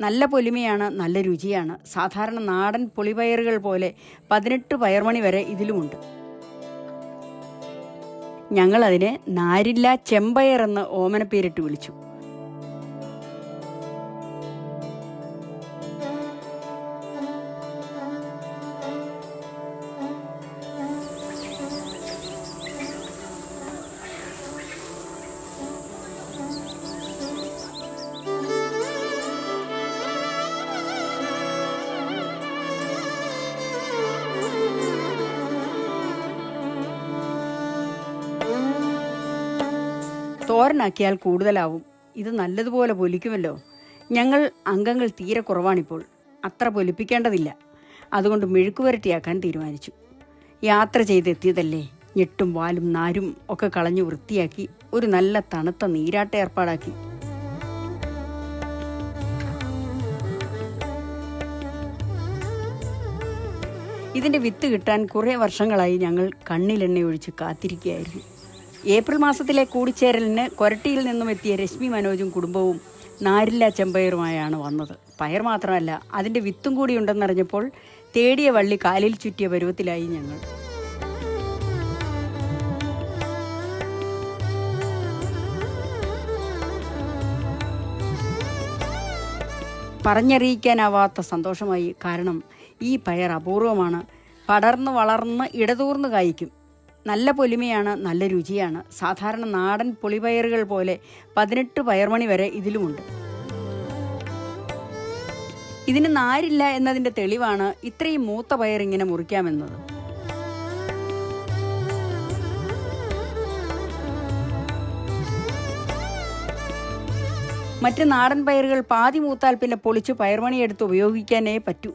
നല്ല പൊലിമയാണ് നല്ല രുചിയാണ്. സാധാരണ നാടൻ പുളിപയറുകൾ പോലെ പതിനെട്ട് പയർമണി വരെ ഇതിലുമുണ്ട്. ഞങ്ങളതിനെ നാരില്ല ചെമ്പയർ എന്ന് ഓമനപ്പേരിട്ട് വിളിച്ചു. തോരനാക്കിയാൽ കൂടുതലാവും. ഇത് നല്ലതുപോലെ പൊലിക്കുമല്ലോ. ഞങ്ങൾ അംഗങ്ങൾ തീരെ കുറവാണിപ്പോൾ. അത്ര പൊലിപ്പിക്കേണ്ടതില്ല. അതുകൊണ്ട് മെഴുക്കുവരട്ടിയാക്കാൻ തീരുമാനിച്ചു. യാത്ര ചെയ്തെത്തിയതല്ലേ? ഞെട്ടും വാലും നാരും ഒക്കെ കളഞ്ഞു വൃത്തിയാക്കി ഒരു നല്ല തണുത്ത നീരാട്ട ഏർപ്പാടാക്കി. ഇതിന്റെ വിത്ത് കിട്ടാൻ കുറേ വർഷങ്ങളായി ഞങ്ങൾ കണ്ണിലെണ്ണ ഒഴിച്ച് കാത്തിരിക്കുകയായിരുന്നു. ഏപ്രിൽ മാസത്തിലെ കൂടിച്ചേരലിന് കൊരട്ടിയിൽ നിന്നും എത്തിയ രശ്മി മനോജും കുടുംബവും നാരില്ല ചെമ്പയറുമായാണ് വന്നത്. പയർ മാത്രമല്ല അതിന്റെ വിത്തും കൂടി ഉണ്ടെന്നറിഞ്ഞപ്പോൾ തേടിയ വള്ളി കാലിൽ ചുറ്റിയ പരുവത്തിലായി ഞങ്ങൾ. പറഞ്ഞറിയിക്കാനാവാത്ത സന്തോഷമായി. കാരണം ഈ പയർ അപൂർവമാണ്. പടർന്ന് വളർന്ന് ഇടതൂർന്ന് കായ്ക്കും. നല്ല പൊലിമയാണ് നല്ല രുചിയാണ്. സാധാരണ നാടൻ പുളിപയറുകൾ പോലെ പതിനെട്ട് പയർമണി വരെ ഇതിലുമുണ്ട്. ഇതിന് നാരില്ല എന്നതിന്റെ തെളിവാണ് ഇത്രയും മൂത്ത പയർ ഇങ്ങനെ മുറിക്കാമെന്നത്. മറ്റ് നാടൻ പയറുകൾ പാതി മൂത്താൽ പിന്നെ പൊളിച്ച് പയർമണിയെടുത്ത് ഉപയോഗിക്കാനേ പറ്റൂ.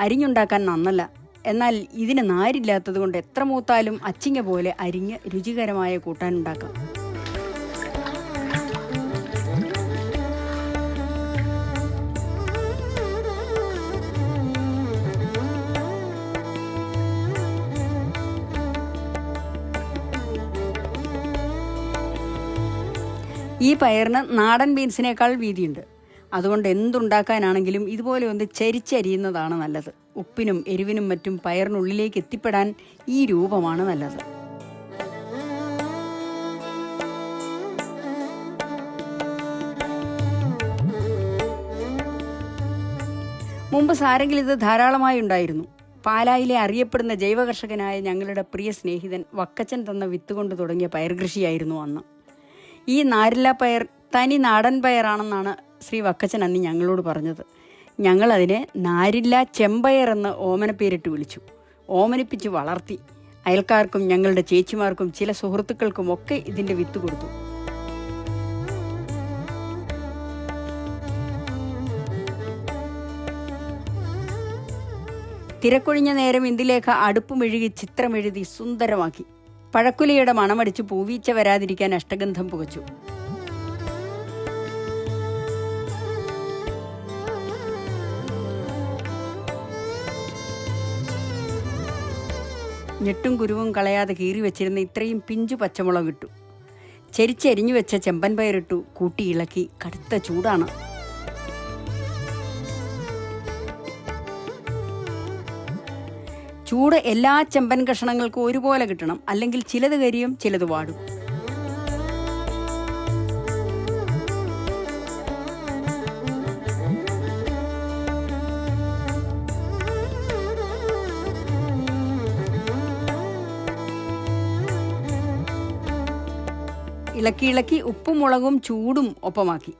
അരിഞ്ഞുണ്ടാക്കാൻ നന്നല്ല. എന്നാൽ ഇതിന് നാരില്ലാത്തത് കൊണ്ട് എത്ര മൂത്താലും അച്ചിങ്ങ പോലെ അരിഞ്ഞ് രുചികരമായ കൂട്ടാനുണ്ടാക്കാം ഈ പയറിന് നാടൻ ബീൻസിനേക്കാൾ വീതിയുണ്ട്. അതുകൊണ്ട് എന്തുണ്ടാക്കാനാണെങ്കിലും ഇതുപോലെ ഒന്ന് ചരിച്ചരിയുന്നതാണ് നല്ലത്. ഉപ്പിനും എരിവിനും മറ്റും പയറിനുള്ളിലേക്ക് എത്തിപ്പെടാൻ ഈ രൂപമാണ് നല്ലത്. മുമ്പ് സാരെങ്കിൽ ഇത് ധാരാളമായി ഉണ്ടായിരുന്നു. പാലായിലെ അറിയപ്പെടുന്ന ജൈവകർഷകനായ ഞങ്ങളുടെ പ്രിയ സ്നേഹിതൻ വക്കച്ചൻ തന്ന വിത്ത് കൊണ്ട് തുടങ്ങിയ പയർ കൃഷിയായിരുന്നു അന്ന്. ഈ നാരില്ല പയർ തനി നാടൻ പയറാണെന്നാണ് ശ്രീ വക്കച്ചൻ അന്ന് ഞങ്ങളോട് പറഞ്ഞത്. ഞങ്ങളതിനെ നാരില്ല ചെമ്പയർ എന്ന് ഓമനപ്പേരിട്ട് വിളിച്ചു. ഓമനിപ്പിച്ച് വളർത്തി. അയൽക്കാർക്കും ഞങ്ങളുടെ ചേച്ചിമാർക്കും ചില സുഹൃത്തുക്കൾക്കും ഒക്കെ ഇതിന്റെ വിത്ത് കൊടുത്തു. തിരക്കൊഴിഞ്ഞ നേരം ഇന്ദുലേഖ അടുപ്പ് മെഴുകി ചിത്രമെഴുതി സുന്ദരമാക്കി. പഴക്കുലിയുടെ മണമടിച്ച് പൂവീച്ച വരാതിരിക്കാൻ അഷ്ടഗന്ധം പുകച്ചു. ഞെട്ടും കുരുവും കളയാതെ കീറി വെച്ചിരുന്ന ഇത്രയും പിഞ്ചു പച്ചമുളക് ഇട്ടു. ചെരിച്ചരിഞ്ഞു വെച്ച ചെമ്പൻ പയറിട്ടു കൂട്ടി ഇളക്കി. കടുത്ത ചൂടാണ്. ചൂട് എല്ലാ ചെമ്പൻ കഷണങ്ങൾക്കും ഒരുപോലെ കിട്ടണം. അല്ലെങ്കിൽ ചിലത് കരിയും ചിലത് വാടും. ഇളക്കി ഇളക്കി ഉപ്പും മുളകും ചൂടും ഒപ്പമാക്കി.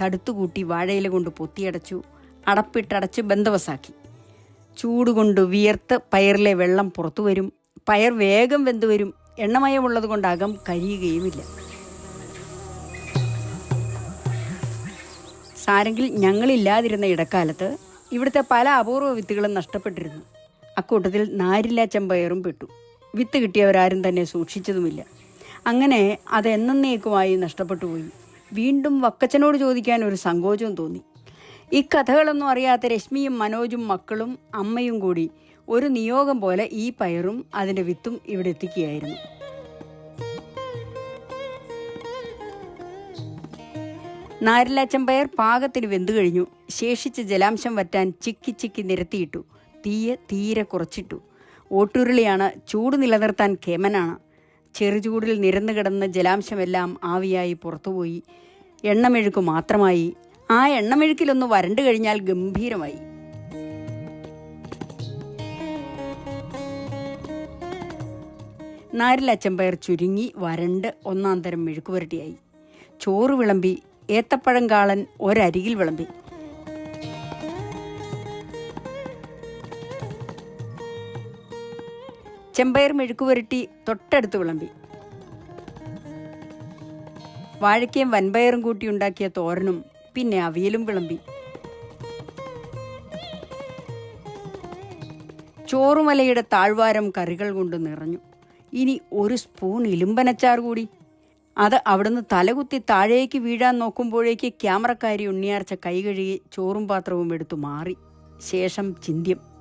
തടുത്തുകൂട്ടി വാഴയില കൊണ്ട് പൊത്തിയടച്ചു അടപ്പിട്ടടച്ച് ബന്ധവസാക്കി. ചൂടുകൊണ്ട് വിയർത്ത് പയറിലെ വെള്ളം പുറത്തു വരും പയർ വേഗം വെന്തു വരും എണ്ണമയമുള്ളത് കൊണ്ട് അകം കരിയുകയുമില്ല. സാരെങ്കിൽ ഞങ്ങളില്ലാതിരുന്ന ഇടക്കാലത്ത് ഇവിടുത്തെ പല അപൂർവ വിത്തുകളും നഷ്ടപ്പെട്ടിരുന്നു. അക്കൂട്ടത്തിൽ നാരില്ല ചെമ്പയറും പെട്ടു. വിത്ത് കിട്ടിയവരാരും തന്നെ സൂക്ഷിച്ചതുമില്ല. അങ്ങനെ അത് എന്നേക്കുമായി നഷ്ടപ്പെട്ടു പോയി. വീണ്ടും വക്കച്ചനോട് ചോദിക്കാൻ ഒരു സങ്കോചവും തോന്നി. ഈ കഥകളൊന്നും അറിയാത്ത രശ്മിയും മനോജും മക്കളും അമ്മയും കൂടി ഒരു നിയോഗം പോലെ ഈ പയറും അതിന്റെ വിത്തും ഇവിടെ എത്തിക്കുകയായിരുന്നു. നാരിലാച്ചമ്പയർ പാകത്തിന് വെന്തു കഴിഞ്ഞു. ശേഷിച്ച ജലാംശം വറ്റാൻ ചിക്കി ചിക്കി നിരത്തിയിട്ടു. തീയെ തീരെ കുറച്ചിട്ടു. ഓട്ടുരുളിയാണ് ചൂട് നിലനിർത്താൻ കേമനാണ്. ചെറുചൂടിൽ നിരന്നു കിടന്ന ജലാംശമെല്ലാം ആവിയായി പുറത്തുപോയി. എണ്ണമെഴുക്ക് മാത്രമായി. ആ എണ്ണമെഴുക്കിലൊന്ന് വരണ്ടു കഴിഞ്ഞാൽ ഗംഭീരമായി. നാരിലച്ചമ്പയർ ചുരുങ്ങി വരണ്ട് ഒന്നാം തരം മെഴുക്കുപുരട്ടിയായി. ചോറ് വിളമ്പി ഏത്തപ്പഴം കാളൻ ഒരരികിൽ വിളമ്പി. ചെമ്പയർ മെഴുക്ക് പുരട്ടി തൊട്ടടുത്ത് വിളമ്പി. വാഴയ്ക്കയും വൻപയറും കൂട്ടി ഉണ്ടാക്കിയ തോരനും പിന്നെ അവിയലും വിളമ്പി. ചോറുമലയുടെ താഴ്വാരം കറികൾ കൊണ്ട് നിറഞ്ഞു. ഇനി ഒരു സ്പൂൺ ഇലുമ്പനച്ചാർ കൂടി. അത് അവിടുന്ന് തലകുത്തി താഴേക്ക് വീഴാൻ നോക്കുമ്പോഴേക്ക് ക്യാമറക്കാരി ഉണ്ണിയാർച്ച കൈ കഴുകി ചോറും പാത്രവും എടുത്തു മാറി. ശേഷം ചിന്ത്യം.